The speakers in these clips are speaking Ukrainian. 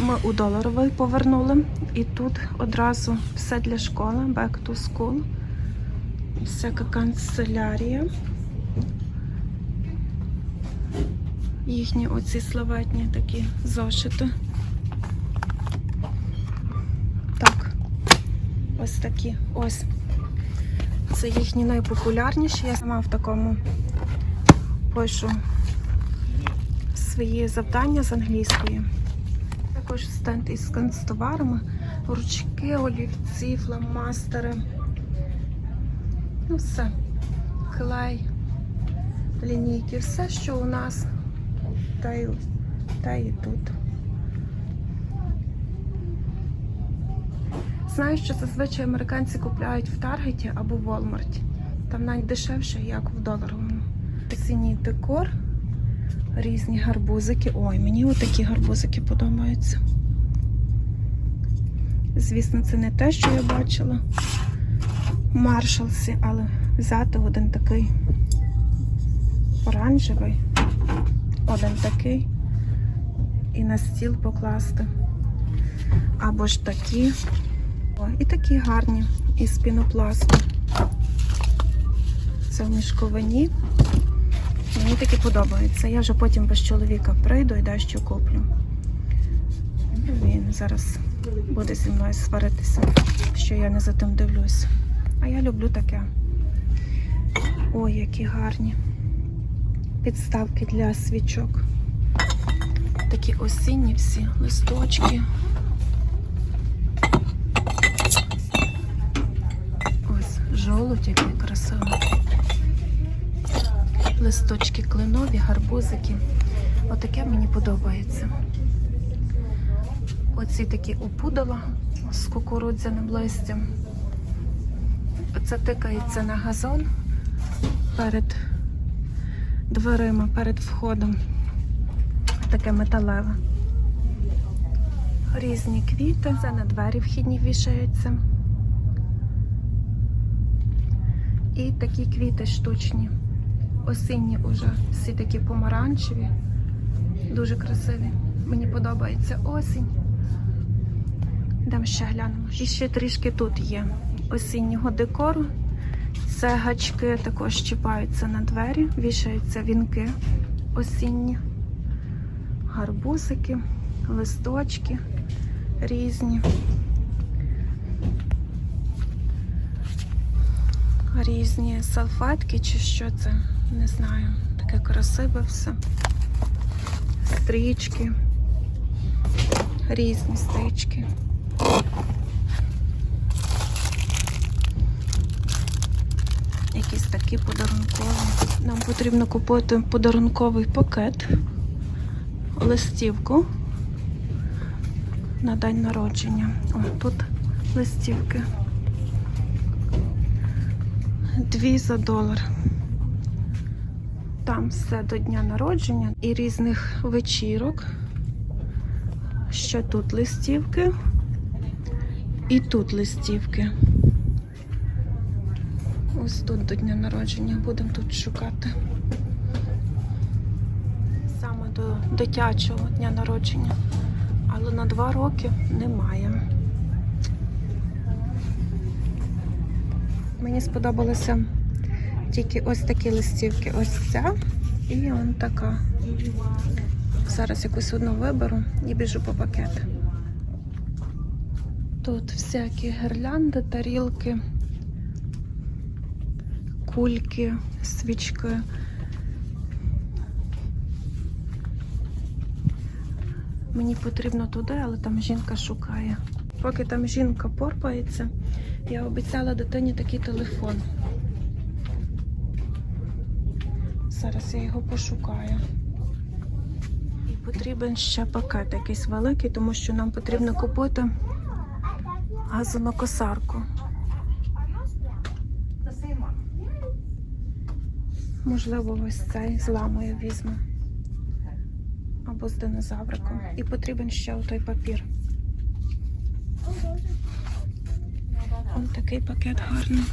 Ми у доларовий повернули, і тут одразу все для школи, back to school, всяка канцелярія. Їхні оці славетні такі зошити. Так, ось такі. Ось. Це їхні найпопулярніші. Я сама в такому пишу свої завдання з англійської. Також стенд із канцтоварами, ручки, олівці, фломастери. Ну все. Клей, лінійки, все, що у нас, та й, та і тут. Знаю, що зазвичай американці купляють в Таргеті або в Walmart. Там навіть дешевше, як в доларовому. Осінній декор, різні гарбузики. Ой, мені отакі гарбузики подобаються. Звісно, це не те, що я бачила в Маршалсі, але взяти один такий оранжевий, один такий і на стіл покласти. Або ж такі. О, і такі гарні із пінопласту. Це в мішковині. Мені такі подобаються. Я вже потім без чоловіка прийду і дещо куплю. Він зараз буде зі мною сваритися, що я не за тим дивлюсь. А я люблю таке. Ой, які гарні підставки для свічок. Такі осінні всі листочки. Ось жолудь який красивий. Листочки кленові, гарбузики. Отаке мені подобається. Оці такі опудала з кукурудзяним листям. Це тикається на газон перед дверима, перед входом. Таке металеве. Різні квіти, це на двері вхідні вішаються. І такі квіти штучні. Осінні уже всі такі помаранчеві, дуже красиві. Мені подобається осінь. Йдемо ще глянемо. І ще трішки тут є осіннього декору. Це гачки також чіпаються на двері, вішаються вінки осінні, гарбузики, листочки різні. Різні салфетки чи що це, не знаю. Таке красиве все. Стрічки, різні стрічки. Якісь такі подарункові. Нам потрібно купити подарунковий пакет, листівку на день народження. О, тут листівки. Дві за долар. Там все до дня народження і різних вечірок. Ще тут листівки. І тут листівки. Ось тут до дня народження. Будемо тут шукати. Саме до дитячого дня народження. Але на два роки немає. Мені сподобалося тільки ось такі листівки. Ось ця і он така. Зараз якусь одну виберу і біжу по пакет. Тут всякі гірлянди, тарілки, кульки, свічки. Мені потрібно туди, але там жінка шукає. Поки там жінка порпається, я обіцяла дитині такий телефон. Зараз я його пошукаю. І потрібен ще пакет якийсь великий, тому що нам потрібно купити газонокосарку. Можливо, ось цей з ламою візьму. Або з динозавриком. І потрібен ще той папір. Ось такий пакет гарний.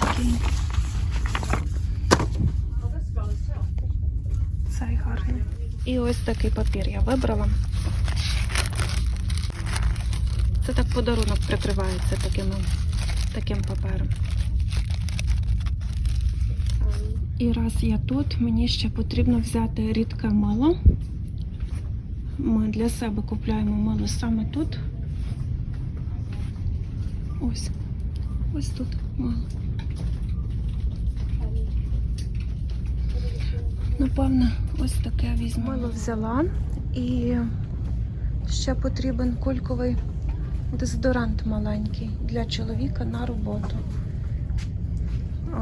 Такий. Цей гарний. І ось такий папір я вибрала. Це так подарунок прикривається таким, таким папером. І раз я тут, мені ще потрібно взяти рідке мило. Ми для себе купляємо мило саме тут. Ось. Ось тут мило. Напевно, ось таке візьму. Мило взяла і ще потрібен кульковий дезодорант маленький для чоловіка на роботу.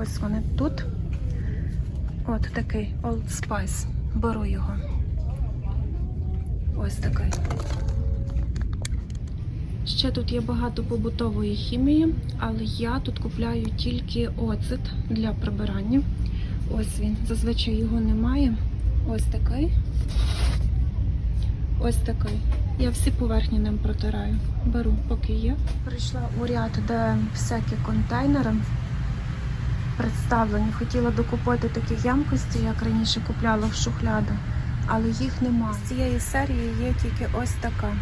Ось вони тут. От такий Old Spice. Беру його. Ось такий. Ще тут є багато побутової хімії, але я тут купляю тільки оцет для прибирання. Ось він. Зазвичай його немає. Ось такий. Ось такий. Я всі поверхні ним протираю. Беру, поки є. Прийшла у ряд, де всякі контейнери представлені. Хотіла докупити такі ямкості, як раніше купляла в шухляду, але їх немає. З цієї серії є тільки ось така.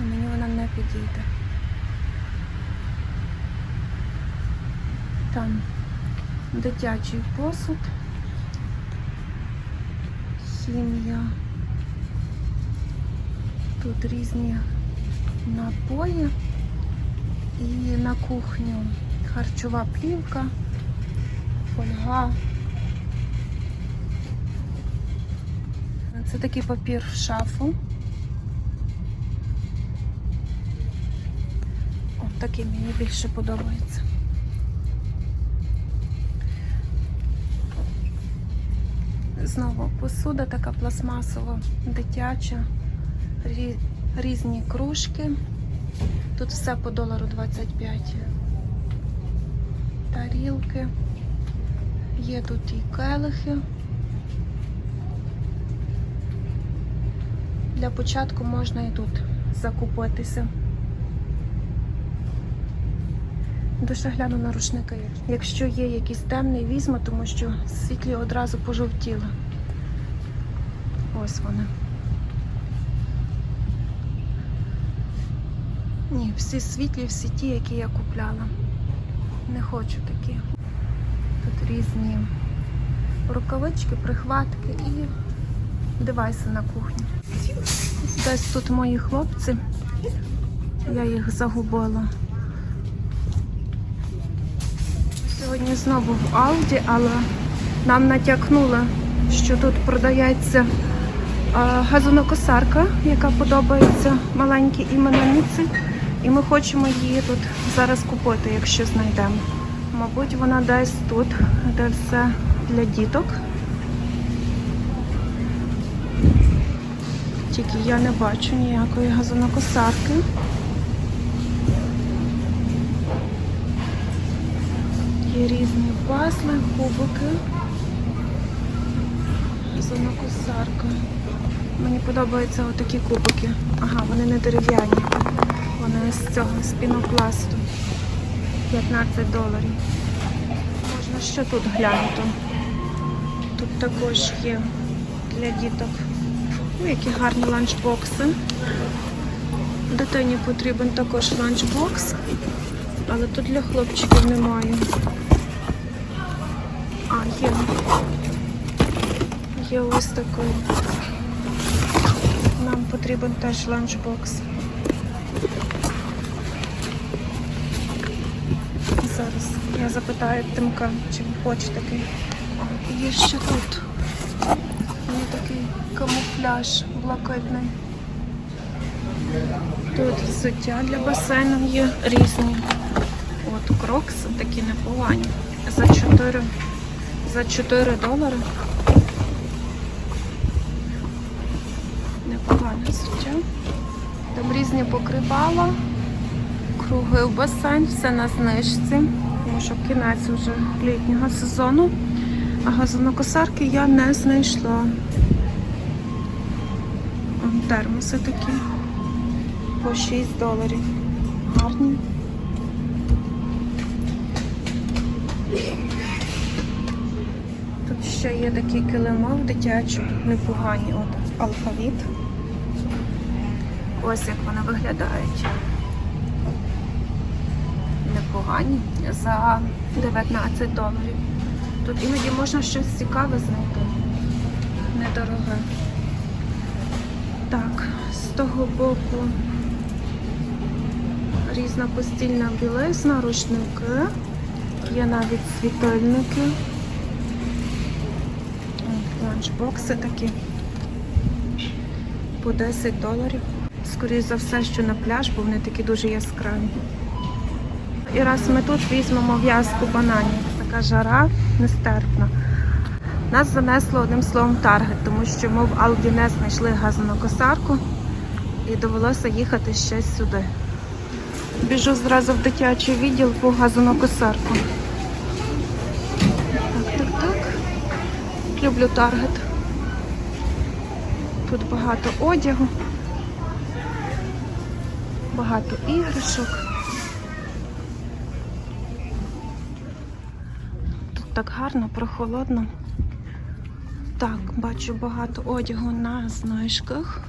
А мені вона не підійде. Там дитячий посуд, хімія. Тут різні напої і на кухню харчова плівка, фольга. Це такий папір в шафу. О, такий мені більше подобається. Знову посуда така пластмасова, дитяча, різні кружки. Тут все по долару 25. Тарілки. Є тут і келихи. Для початку можна і тут закупитися. Дуже гляну на рушники. Якщо є якийсь темний, візьму, тому що світлі одразу пожовтіли. Ось вони. Ні, всі світлі, всі ті, які я купляла. Не хочу такі. Тут різні рукавички, прихватки і девайси на кухні. Десь тут мої хлопці. Я їх загубила. Сьогодні знову в Ауді, але нам натякнули, що тут продається а, газонокосарка, яка подобається маленькій іменинниці. І ми хочемо її тут зараз купити, якщо знайдемо. Мабуть, вона десь тут, де все для діток. Тільки я не бачу ніякої газонокосарки. Є різні пасли, кубики. Газонокосарка. Мені подобаються отакі кубики. Ага, вони не дерев'яні. Вони з цього, з пінопласту. 15 доларів. Можна ще тут глянути. Тут також є для діток. Ну, які гарні ланчбокси. Дитині потрібен також ланчбокс, але тут для хлопчиків немає. Є ось такий. Нам потрібен теж ланчбокс. Зараз я запитаю Тимка, чи він хоче такий. Є ще тут. Є такий камуфляж блакитний. Тут взуття для басейну є різні. От крокси такі непогані. За 4, за 4 долари. Різні покривала, круги в басейн, все на знижці, тому що кінець вже літнього сезону. А газонокосарки я не знайшла. Термоси такі по 6 доларів. Гарні. Тут Ще є такі килимок дитячі, тут непогані. От алфавіт. Ось як вони виглядають. Непогані за 19 доларів. Тут іноді можна щось цікаве знайти. Недороге. Так, з того боку різна постільна білизна, рушники. Є навіть світильники. Ланчбокси такі. По 10 доларів. Скоріше за все, що на пляж, бо вони такі дуже яскраві. І раз ми тут візьмемо в'язку бананів. Така жара нестерпна. Нас занесло одним словом таргет, тому що ми в Алді не знайшли газонокосарку і довелося їхати ще сюди. Біжу зразу в дитячий відділ по газонокосарку. Так, так, так. Люблю таргет. Тут багато одягу, багато іграшок. Тут так гарно, прохолодно. Так, бачу багато одягу на знижках.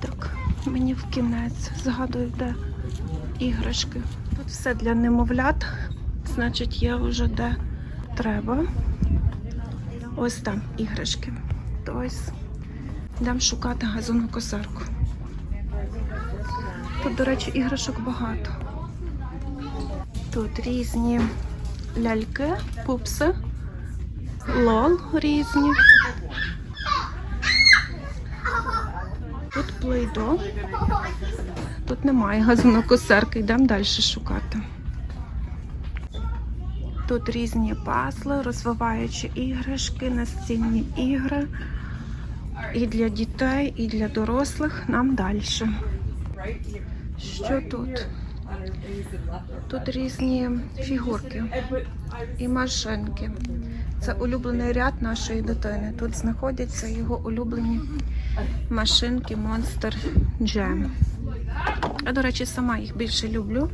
Так, мені в кінець згадую, де іграшки. Тут все для немовлят, значить, є вже де треба. Ось там іграшки. Ось. Йдемо шукати газонну косарку. Тут, до речі, іграшок багато. Тут різні ляльки, пупси, лол різні. Тут плейдо. Тут немає газонокосарки, йдемо далі шукати. Тут різні пазли, розвиваючі іграшки, настільні ігри. І для дітей, і для дорослих нам далі. Що тут? Тут різні фігурки і машинки. Це улюблений ряд нашої дитини. Тут знаходяться його улюблені машинки Monster Jam. Я, до речі, сама їх більше люблю,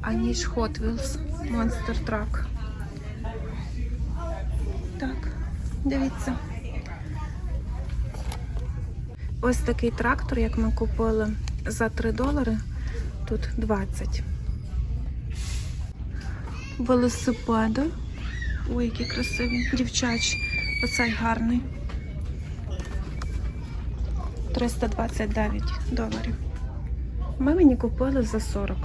аніж Hot Wheels Monster Truck. Так, дивіться. Ось такий трактор, як ми купили за 3 долари, тут 20. Велосипеди. Ой, які красиві. Дівчачі. Оцей гарний. 329 доларів. Ми мені купили за 40.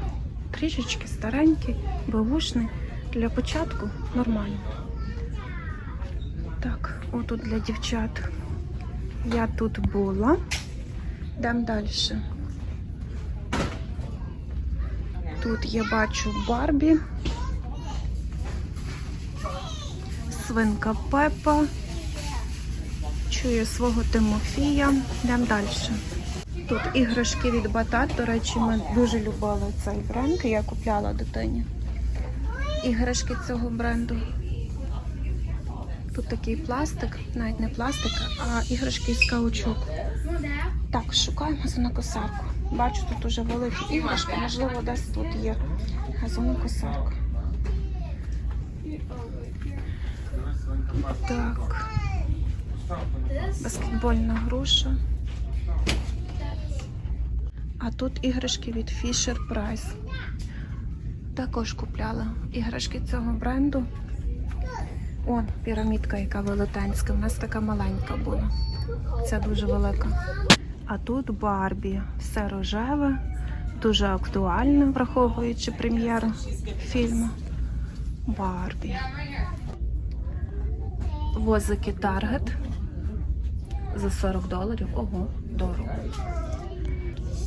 Трішечки старенький, бавушний. Для початку нормально. Так, отут для дівчат. Я тут була. Йдемо далі. Тут я бачу Барбі, свинка Пепа, чую свого Тимофія. Йдемо далі. Тут іграшки від Батат. До речі, ми дуже любили цей бренд. Я купляла дитині. Іграшки цього бренду. Тут такий пластик, навіть не пластик, а іграшки з каучуку. Так, шукаємо газонокосарку. Бачу, тут уже великі іграшки, можливо, десь тут є газонокосарка. Так. Баскетбольна груша. А тут іграшки від Fisher Price. Також купляла іграшки цього бренду. О, пірамідка, яка велетенська. У нас така маленька була. Це дуже велика. А тут Барбі. Все рожеве, дуже актуальне, враховуючи прем'єру фільму. Барбі. Возики Таргет за 40 доларів. Ого, дорого.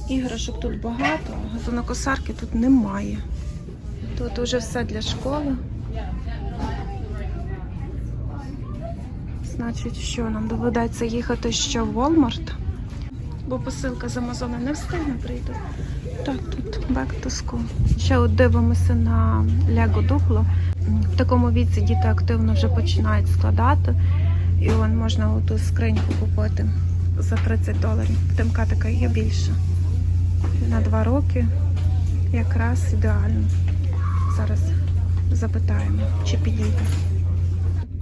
Іграшок тут багато, а газонокосарки тут немає. Тут уже все для школи. Значить, що нам доведеться їхати ще в Walmart, бо посилка з Амазону не встигне прийти. Так, тут back to school. Ще от дивимося на Lego Duplo. В такому віці діти активно вже починають складати. І вон можна оту скриньку купити за 30 доларів. Тимка така є більше. На 2 роки якраз ідеально. Зараз Запитаємо, чи підійде.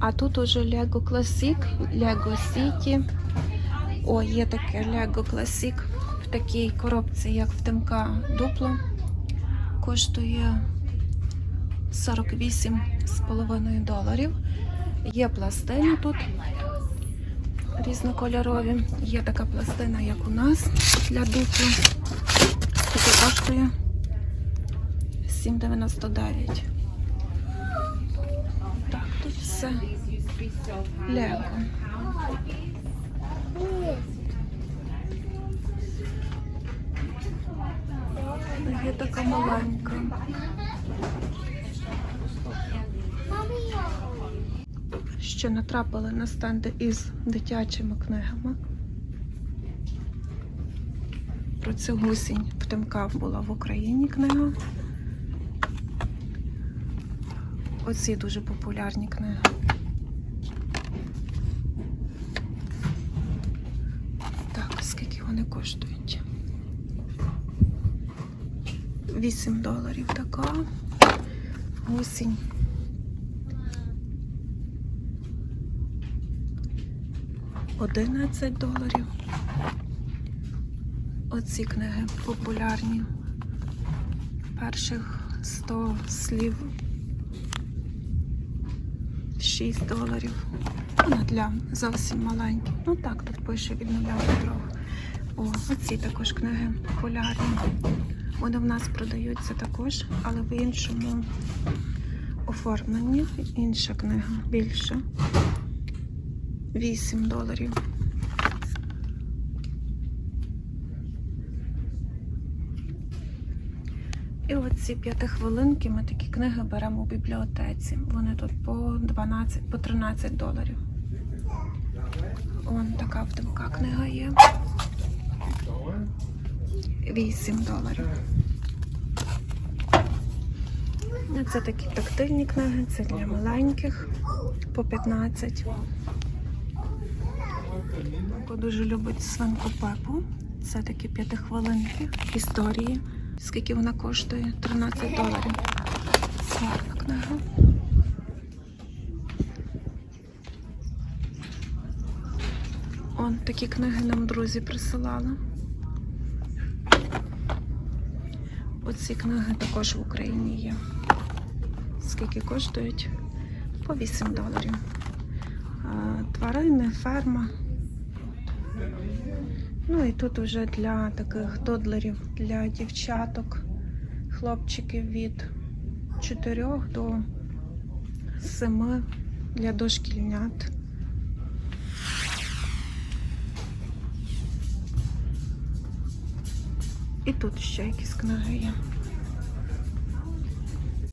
А тут уже Lego Classic, Lego City. О, є таке Lego Classic в такій коробці, як в ТМК дупло. Коштує 48,5 доларів. Є пластини тут різнокольорові. Є така пластина, як у нас для дупла. Скільки коштує? 7,99. Тут все Лего. Є така маленька. Ще натрапили на стенди із дитячими книгами. Про цю гусінь в ТМК була в Україні книга. Оці дуже популярні книги. Так, скільки вони коштують? 8 доларів така. Гусінь. Одинадцять доларів. Оці книги популярні. Перших 100 слів 6 доларів. Вона для зовсім маленьких. Ну так, тут пише від нуля до трьох. О, оці також книги популярні. Вони в нас продаються також, але в іншому оформленні. Інша книга більше. 8 доларів. І оці п'ятихвилинки ми такі книги беремо у бібліотеці. Вони тут по 12, по 13 доларів. Вон така вдимка книга є. 8 доларів. Ну, Це такі тактильні книги, це для маленьких по 15. Дуже любить свинку Пепу. Це такі п'ятихвилинки історії. Скільки вона коштує? 13 доларів. Гарна книга. Он такі книги нам друзі присилали. Оці книги також в Україні є. Скільки коштують? По 8 доларів. Тварини, ферма. Ну і тут вже для таких додлерів, для дівчаток, хлопчиків від 4 до 7 для дошкільнят. І тут ще якісь книги є.